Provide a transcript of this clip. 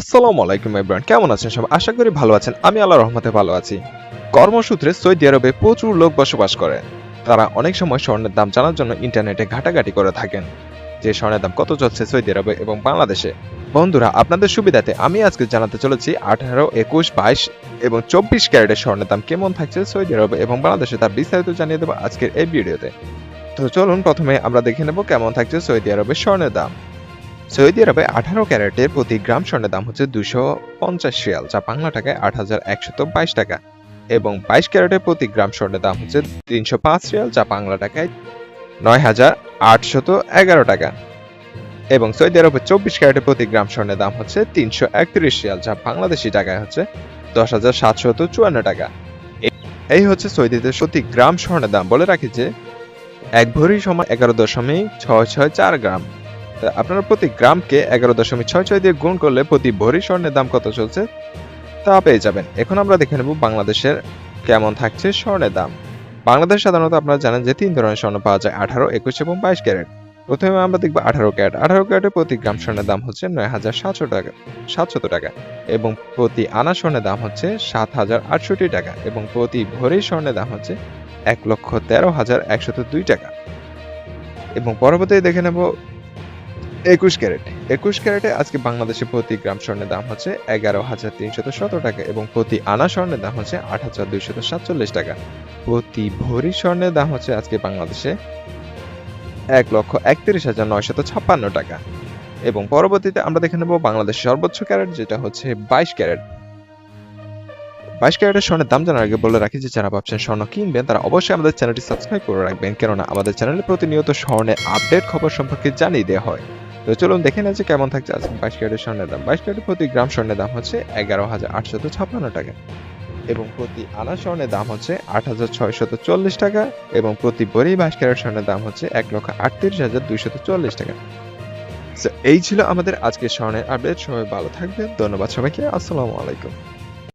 আসসালামু আলাইকুম ইব্রান কেমন আছেন সব? আশা করি ভালো আছেন। আমি আল্লাহ রহমতে ভালো আছি। কর্মসূত্রে সৌদি আরবে প্রচুর লোক বসবাস করে। তারা অনেক সময় স্বর্ণের দাম জানার জন্য ইন্টারনেটে ঘাটাঘাটি করে থাকেন। যে স্বর্ণের দাম কত চলছে সৌদি আরবে এবং বাংলাদেশে। বন্ধুরা, আপনাদের সুবিধাতে আমি আজকে জানাতে চলেছি আঠারো, একুশ, বাইশ এবং চব্বিশ ক্যারেটের স্বর্ণের দাম কেমন থাকছে সৌদি আরবে এবং বাংলাদেশে তার বিস্তারিত জানিয়ে দেবো আজকের এই ভিডিওতে। তো চলুন প্রথমে আমরা দেখে নেব কেমন থাকছে সৌদি আরবের স্বর্ণের দাম। সৌদি আরবে আঠারো ক্যারেটের প্রতি গ্রাম স্বর্ণের দাম হচ্ছে দুশো পঞ্চাশ রিয়াল, যা বাংলা টাকায় আট হাজার একশত বাইশ টাকা। এবং বাইশ ক্যারেটের প্রতি গ্রাম স্বর্ণের দাম হচ্ছে তিনশো পাঁচ রিয়াল, যা বাংলা টাকায় নয় হাজার আটশত এগারো টাকা। এবং সৌদি আরবে চব্বিশ ক্যারেটের প্রতি গ্রাম স্বর্ণের দাম হচ্ছে তিনশো একত্রিশ রিয়াল, যা বাংলাদেশি টাকায় হচ্ছে দশ হাজার সাতশত চুয়ান্ন টাকা। এই হচ্ছে সৌদিতে প্রতি গ্রাম স্বর্ণের দাম। বলে রাখি যে, এক ভরি সমান এগারো দশমিক ছয় ছয় চার গ্রাম। আপনারা প্রতি গ্রামকে এগারো দশমিক ছয় ছয় দিয়ে গুণ করলে প্রতি ভরি স্বর্ণের দাম কত চলছে তা পেয়ে যাবেন। এখন আমরা দেখে নেব বাংলাদেশের কেমন থাকছে স্বর্ণের দাম। বাংলাদেশ সাধারণত আপনারা জানেন যে তিন ধরনের স্বর্ণ পাওয়া যায়, আঠারো, একুশ এবং বাইশ ক্যারেট। প্রথমে আমরা দেখব আঠারো ক্যারেট। আঠারো ক্যারেটে প্রতি গ্রাম স্বর্ণের দাম হচ্ছে নয় হাজার সাতশো টাকা, সাতশত টাকা এবং প্রতি আনা স্বর্ণের দাম হচ্ছে সাত হাজার আটষট্টি টাকা এবং প্রতি ভরি স্বর্ণের দাম হচ্ছে এক লক্ষ তেরো হাজার একশত দুই টাকা। এবং পরবর্তীতে দেখে নেব একুশ ক্যারেট। একুশ ক্যারেটে আজকে বাংলাদেশে প্রতি গ্রাম স্বর্ণের দাম হচ্ছে এগারো হাজার তিনশত সতেরো টাকা এবং প্রতি আনা স্বর্ণের দাম হচ্ছে আট হাজার দুইশত সাতচল্লিশ টাকা। প্রতি ভরি স্বর্ণের দাম হচ্ছে আজকে বাংলাদেশে এক লক্ষ একত্রিশ হাজার নয়শত ছাপ্পান্ন টাকা। এবং পরবর্তীতে আমরা দেখে নেব বাংলাদেশের সর্বোচ্চ ক্যারেট, যেটা হচ্ছে বাইশ ক্যারেট। বাইশ ক্যারেটের স্বর্ণের দাম জানার আগে বলে রাখি যে যারা ভাবছেন স্বর্ণ কিনবেন, তারা অবশ্যই আমাদের চ্যানেলটি সাবস্ক্রাইব করে রাখবেন। কেননা আমাদের চ্যানেলে প্রতিনিয়ত স্বর্ণের আপডেট খবর সম্পর্কে জানিয়ে দেওয়া হয়। তো চলুন দেখে নেওয়া কেমন থাকছে আজকে বাইশ ক্যারেটের স্বর্ণের দাম। বাইশ ক্যারেটের প্রতি গ্রাম স্বর্ণের দাম হচ্ছে এগারো হাজার আটশত ছাপ্পান্ন টাকা এবং প্রতি আনা স্বর্ণের দাম হচ্ছে আট হাজার ছয়শত চল্লিশ টাকা এবং প্রতি বড়ি বাইশ ক্যারেট স্বর্ণের দাম হচ্ছে এক লক্ষ আটত্রিশ হাজার দুইশত চল্লিশ টাকা। এই ছিল আমাদের আজকের স্বর্ণের আপডেট সবাই ভালো থাকবেন। ধন্যবাদ সবাইকে। আসসালামু আলাইকুম।